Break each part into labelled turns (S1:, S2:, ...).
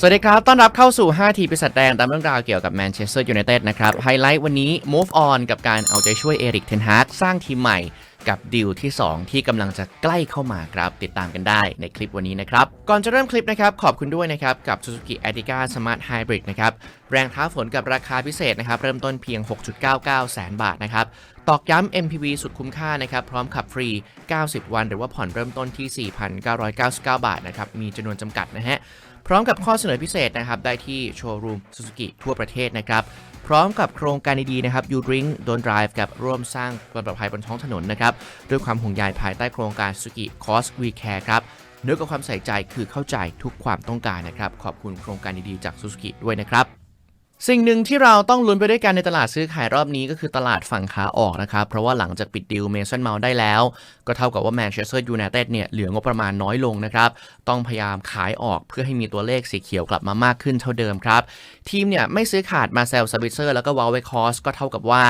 S1: สวัสดีครับ ต้อนรับเข้าสู่ 5 ทีปีศาจแดงตามเรื่องราวเกี่ยวกับแมนเชสเตอร์ยูไนเต็ดนะครับ ไฮไลท์วันนี้ move on กับการเอาใจช่วยเอริกเทนฮากสร้างทีมใหม่กับดีลที่ 2 ที่กำลังจะใกล้เข้ามาครับ ติดตามกันได้ในคลิปวันนี้นะครับ ก่อนจะเริ่มคลิปนะครับ ขอบคุณด้วยนะครับ กับ Suzuki Ertiga Smart Hybrid นะครับ แรงท้าฝนกับราคาพิเศษนะครับ เริ่มต้นเพียง 6.99 แสนบาทนะครับ ตอกย้ำ MPV สุดคุ้มค่านะครับ พร้อมขับฟรี 90 วัน หรือว่าผ่อนเริ่มต้นที่ 4,999 บาทนะครับมีจำนวนจำกัดนะฮะ พร้อมกับข้อเสนอพิเศษนะครับได้ที่โชว์รูมซูซูกิทั่วประเทศนะครับพร้อมกับโครงการดีๆนะครับ You Drink Don't Drive กับร่วมสร้างความปลอดภัยบนท้องถนนนะครับด้วยความห่วงใยภายใต้โครงการ Suzuki Cost We Care ครับเนื้อกับความใส่ใจคือเข้าใจทุกความต้องการนะครับ ขอบคุณโครงการดีๆจาก Suzuki ด้วยนะครับ สิ่งหนึ่งที่เราต้องลุ้นไปด้วยกันในตลาดซื้อขายรอบนี้ก็คือตลาดฝั่งขาออกนะครับ เพราะว่าหลังจากปิดดีลเมสันเมาได้แล้ว ก็เท่ากับว่าแมนเชสเตอร์ยูไนเต็ดเนี่ยเหลืองบประมาณน้อยลงนะครับ ต้องพยายามขายออกเพื่อให้มีตัวเลขสีเขียวกลับมามากขึ้นเท่าเดิมครับ ทีมเนี่ยไม่ซื้อขาดมาเซลซาบิเซอร์แล้วก็วาลเวคอสก็เท่ากับว่า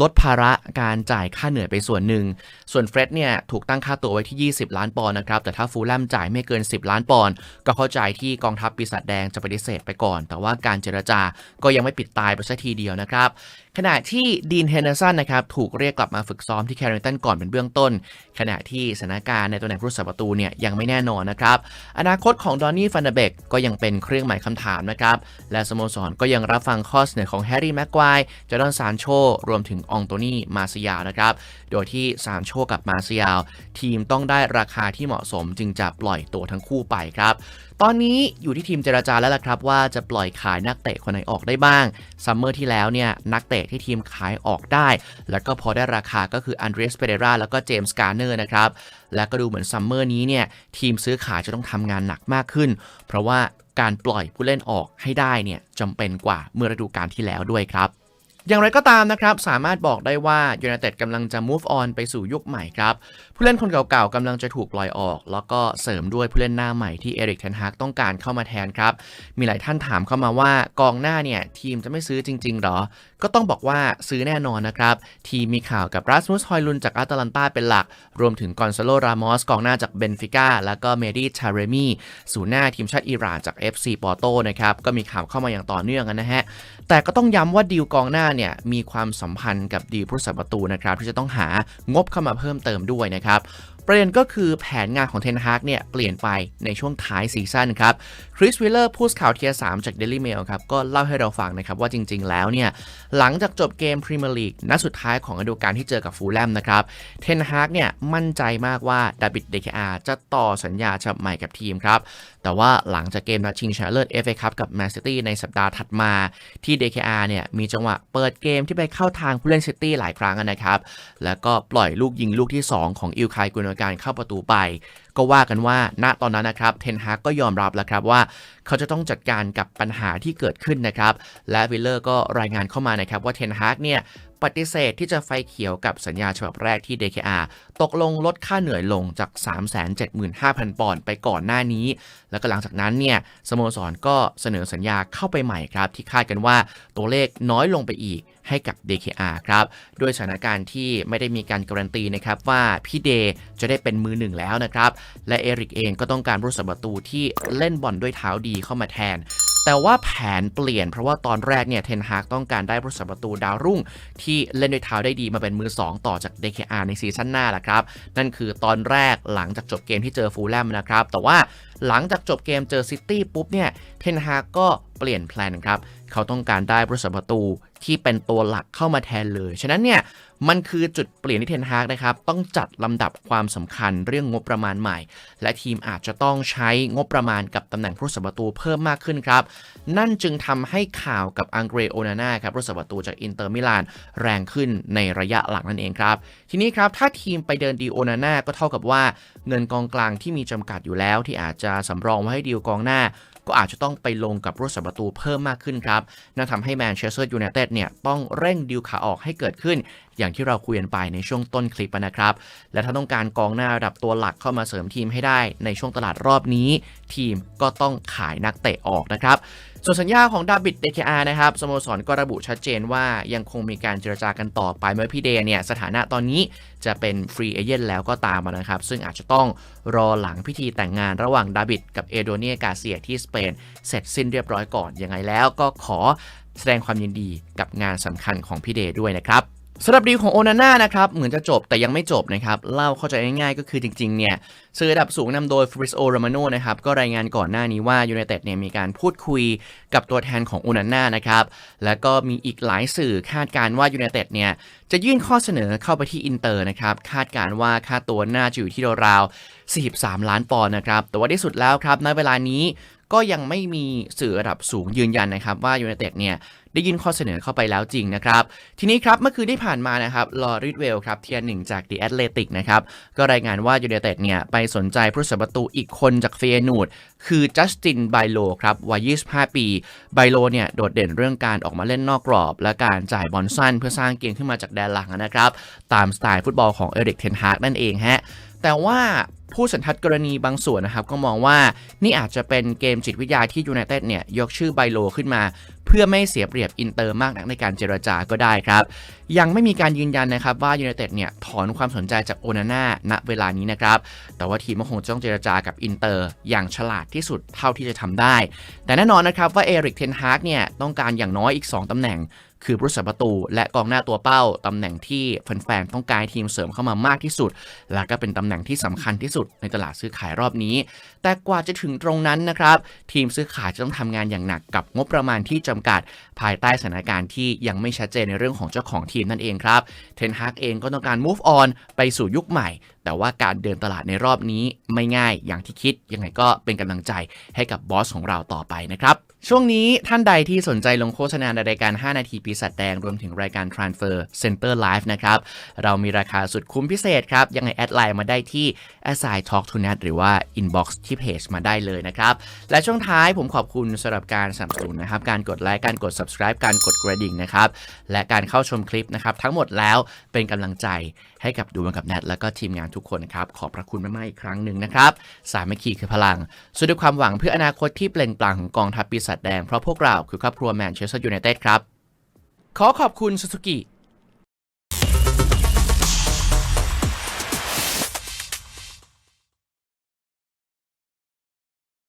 S1: ลดภาระการจ่ายค่าเหนื่อยไปส่วนหนึ่ง ส่วนเฟร็ดเนี่ยถูกตั้งค่าตัวไว้ที่ 20 ล้านปอนด์นะครับแต่ถ้าฟูลแลมจ่ายไม่เกิน 10 ล้านปอนด์ก็เข้าใจที่กองทัพปีศาจแดงจะปฏิเสธไปก่อน แต่ว่าการเจรจาก็ยังไม่ปิดตายไปสักทีเดียวนะครับ ขณะที่ดีนเฮนเดอร์สันนะครับถูกเรียกกลับมาฝึกซ้อมที่แคริงตันก่อนเป็นเบื้องต้น ขณะที่สถานการณ์ในตำแหน่งผู้รักษาประตูเนี่ยยังไม่แน่นอนนะครับ อนาคตของดอนนี่ฟันเดเบกก็ยังเป็นเครื่องหมายคำถามนะครับ และสโมสรก็ยังรับฟังข้อเสนอของแฮร์รี่แม็กควายจอร์แดนซานโชรวมถึงอองโตนี่มาซิยานะครับ โดยที่ซานโชกับมาซิยาทีมต้องได้ราคาที่เหมาะสมจึงจะปล่อยตัวทั้งคู่ไปครับตอนนี้อยู่ที่ทีมเจราจาแล้วล่ะครับว่าจะปล่อยขายนักเตะคนไหนออกได้บ้าง ซัมเมอร์ที่แล้วเนี่ยนักเตะที่ทีมขายออกได้ แล้วก็พอได้ราคาก็คืออันเดรสเปเดราแล้วก็เจมส์การ์เนอร์นะครับ และก็ดูเหมือนซัมเมอร์นี้เนี่ยทีมซื้อขายจะต้องทำงานหนักมากขึ้น เพราะว่าการปล่อยผู้เล่นออกให้ได้เนี่ยจำเป็นกว่าเมื่อฤดูกาลที่แล้วด้วยครับ อย่างไรก็ตามนะครับ สามารถบอกได้ว่ายู n i เต็ดกำลังจะ move on ไปสู่ยุคใหม่ครับ ผู้เล่นคนเก่าๆกำลังจะถูกปล่อยออก แล้วก็เสริมด้วยผู้เล่นหน้าใหม่ที่เอริกเทนฮากต้องการเข้ามาแทนครับ มีหลายท่านถามเข้ามาว่ากองหน้าเนี่ย ทีมจะไม่ซื้อจริง ๆ หรอ ก็ต้องบอกว่าซื้อแน่นอนนะครับ ทีมมีข่าวกับรัสมุสฮอยลุนจากอาตแลนตาเป็นหลัก รวมถึงกอนซาโล รามอสกองหน้าจากเบนฟิก้าแล้วก็เมดี้ชาเรมีศูนย์หน้าทีมชาติอิหร่านจาก FC ปอร์โตนะครับก็มีข่าวเข้ามาอย่างต่อเนื่องนะฮะแต่ก็ต้องย้ำว่าดีลกองหน้าเนี่ยมีความสัมพันธ์กับดีลผู้รักษาประตูนะครับที่จะต้องหางบเข้ามาเพิ่มเติมด้วยนะครับ ประเด็นก็คือแผนงานของเทนฮากเนี่ยเปลี่ยนไปในช่วงท้ายซีซั่นครับคริสวิลเลอร์ผู้สื่อข่าวเทียสามจาก Daily Mail ครับก็เล่าให้เราฟังนะครับว่าจริง ๆ แล้วเนี่ยหลังจากจบเกมพรีเมียร์ลีกนัดสุดท้ายของฤดูกาลที่เจอกับฟูลแลมนะครับเทนฮากเนี่ยมั่นใจมากว่าดาบิดเดคอาจะต่อสัญญาฉบับใหม่กับทีมครับแต่ว่าหลังจากเกมนัดชิงชนะเลิศ FA คัพกับแมนซิตี้ในสัปดาห์ถัดมาที่ DKR เนี่ยมีจังหวะเปิดเกมที่ไปเข้าทางผู้เล่นซิตี้หลายครั้งนะครับแล้วก็ปล่อยลูกยิงลูกที่ 2 ของอิลคายกุนการเข้าประตูไป ก็ว่ากันว่าณตอนนั้นนะครับเทนฮากก็ยอมรับแล้วครับว่า เขาจะต้องจัดการกับปัญหาที่เกิดขึ้นนะครับ และวิลเลอร์ก็รายงานเข้ามานะครับว่าเทนฮากเนี่ยปฏิเสธที่จะไฟเขียวกับสัญญาฉบับแรกที่ DKR ตกลงลดค่าเหนื่อยลงจาก 375,000 ปอนด์ไปก่อนหน้านี้ แล้วก็หลังจากนั้นเนี่ยสโมสรก็เสนอสัญญาเข้าไปใหม่ครับ ที่คาดกันว่าตัวเลขน้อยลงไปอีก ให้กับ DKR ครับด้วยสถานการณ์ที่ไม่ได้มีการการันตีนะครับว่าพี่เดย์จะได้เป็นมือหนึ่งแล้วนะครับและเอริกเองก็ต้องการผู้รักษาประตูที่เล่นบอลด้วยเท้าดีเข้ามาแทน แต่ว่าแผนเปลี่ยนเพราะว่าตอนแรกเนี่ยเทนฮากต้องการได้ผู้รักษาประตูดาวรุ่ง ที่เล่นด้วยเท้าได้ดีมาเป็นมือ 2 ต่อจาก DKR ในซีซั่นหน้าแหละครับ นั่นคือตอนแรกหลังจากจบเกมที่เจอฟูลแลมนะครับ แต่ว่าหลังจากจบเกมเจอซิตี้ปุ๊บเนี่ยเทนฮากก็เปลี่ยนแพลนครับ เขาต้องการได้ผู้รักษาประตูที่เป็นตัวหลักเข้ามาแทนเลย ฉะนั้นเนี่ย มันคือจุดเปลี่ยนที่เทนฮากนะครับต้องจัดลำดับความสำคัญเรื่องงบประมาณใหม่ และทีมอาจจะต้องใช้งบประมาณกับตำแหน่งผู้รักษาประตูเพิ่มมากขึ้นครับ นั่นจึงทำให้ข่าวกับอังเกรโอนาน่าครับผู้รักษาประตูจากอินเตอร์มิลานแรงขึ้นในระยะหลังนั่นเองครับ ทีนี้ครับถ้าทีมไปเดินดีโอนาน่าก็เท่ากับว่าเงินกองกลางที่มีจำกัดอยู่แล้ว ที่อาจจะสำรองไว้ให้ดีลกองหน้าก็อาจจะต้องไปลงกับรถสัประตูเพิ่มมากขึ้นครับนั่นทำให้แมนเชสเตอร์ยูไนเต็ดเนี่ยต้องเร่งดีลขาออกให้เกิดขึ้นอย่างที่เราคุยกันไปในช่วงต้นคลิปนะครับ และถ้าต้องการกองหน้าระดับตัวหลักเข้ามาเสริมทีมให้ได้ในช่วงตลาดรอบนี้ ทีมก็ต้องขายนักเตะออกนะครับส่วนสัญญาของดาบิดเดคอานะครับสโมสรก็ระบุชัดเจนว่ายังคงมีการเจรจากันต่อไปเมื่อพี่เดย์เนี่ย สถานะตอนนี้จะเป็นฟรีเอเจนต์แล้วก็ตามนะครับ ซึ่งอาจจะต้องรอหลังพิธีแต่งงานระหว่างดาบิดกับเอโดเนียกาเซียที่สเปน เสร็จสิ้นเรียบร้อยก่อนยังไงแล้วก็ขอแสดงความยินดีกับงานสำคัญของพี่เดย์ด้วยนะครับ สำหรับดีของโอนาน่านะครับ เหมือนจะจบแต่ยังไม่จบนะครับ เล่าเข้าใจง่ายๆก็คือจริงๆ เนี่ยสื่อระดับสูงนำโดยฟริโอรามโนนะครับ ก็รายงานก่อนหน้านี้ว่ายู i นเต็ดเนี่ยมีการพูดคุยกับตัวแทนของโอนาน่านะครับ แล้วก็มีอีกหลายสื่อคาดการณ์ว่ายู i นเต็ดเนี่ยจะยื่นข้อเสนอเข้าไปที่อินเตอร์นะครับ คาดการณ์ว่าค่าตัวน่าจะอยู่ที่ราวๆ43 ล้านปอนด์นะครับ แต่ว่าที่สุดแล้วครับณเวลานี้ ก็ยังไม่มีสื่อระดับสูงยืนยันนะครับว่ายู i นเต็ดเนี่ยได้ยื่นข้อเสนอเข้าไปแล้วจริงนะครับ ทีนี้ครับเมื่อคืนที่ผ่านมานะครับลอริดเวลครับเทียร์หนึ่งจาก The Athletic นะครับ ก็รายงานว่ายูเนเต็ดเนี่ยไปสนใจผู้สาประตูอีกคนจากเฟียนูดคือจัสตินไบโลครับวัย 25 ปีไบโลเนี่ยโดดเด่นเรื่องการออกมาเล่นนอกกรอบ และการจ่ายบอลสั้นเพื่อสร้างเกมขึ้นมาจากแดนหลังนะครับ ตามสไตล์ฟุตบอลของเอริกเทนฮากนั่นเองฮะ แต่ว่าผู้สันทัดกรณีบางส่วนนะครับ ก็มองว่านี่อาจจะเป็นเกมจิตวิทยาที่ยูไนเต็ดเนี่ย ยกชื่อไบโลขึ้นมา เพื่อไม่เสียเปรียบอินเตอร์มากนักในการเจรจาก็ได้ครับ ยังไม่มีการยืนยันนะครับว่ายูไนเต็ดเนี่ย ถอนความสนใจจากโอนาน่าณเวลานี้นะครับ แต่ว่าทีมก็คงจะต้องเจรจากับอินเตอร์อย่างฉลาดที่สุดเท่าที่จะทำได้ แต่แน่นอนนะครับว่าเอริกเทนฮาร์กเนี่ยต้องการอย่างน้อยอีก 2ตำแหน่ง คือผู้รักษประตู และกองหน้าตัวเป้าตำแหน่งที่แฟนๆต้องการทีมเสริมเข้ามามากที่สุด และก็เป็นตำแหน่งที่สำคัญที่สุดในตลาดซื้อขายรอบนี้ แต่กว่าจะถึงตรงนั้นนะครับ ทีมซื้อขายจะต้องทำงานอย่างหนักกับงบประมาณที่จำกัด ภายใต้สถานการณ์ที่ยังไม่ชัดเจนในเรื่องของเจ้าของทีมนั่นเองครับเทนฮากเองก็ต้องการ move on ไปสู่ยุคใหม่ แต่ว่าการเดินตลาดในรอบนี้ไม่ง่ายอย่างที่คิดยังไงก็เป็นกำลังใจให้กับบอสของเราต่อไปนะครับ ช่วงนี้ท่านใดที่สนใจลงโฆษณาในรายการ 5 นาทีปีศาจแดง รวมถึงรายการ Transfer Center Live นะครับ เรามีราคาสุดคุ้มพิเศษครับ ยังไงแอดไลน์มาได้ที่ a s i Talk to Net หรือว่า Inbox ที่เพจมาได้เลยนะครับ และช่วงท้ายผมขอบคุณสำหรับการสนับสนุนนะครับ การกดไลค์ การกด subscribe การกดกระดิ่งนะครับ และการเข้าชมคลิปนะครับ ทั้งหมดแล้วเป็นกำลังใจให้กับดูมันกับแนทแล้วก็ทีมงานทุกคนครับขอบพระคุณมากๆอีกครั้งหนึ่งนะครับสามัคคีคือพลังสู้ด้วยความหวังเพื่ออนาคตที่เปล่งปลั่งของกองทัพปีศาจแดงเพราะพวกเราคือครอบครัวแมนเชสเตอร์ยูไนเต็ดครับ ขอขอบคุณสุสุกิ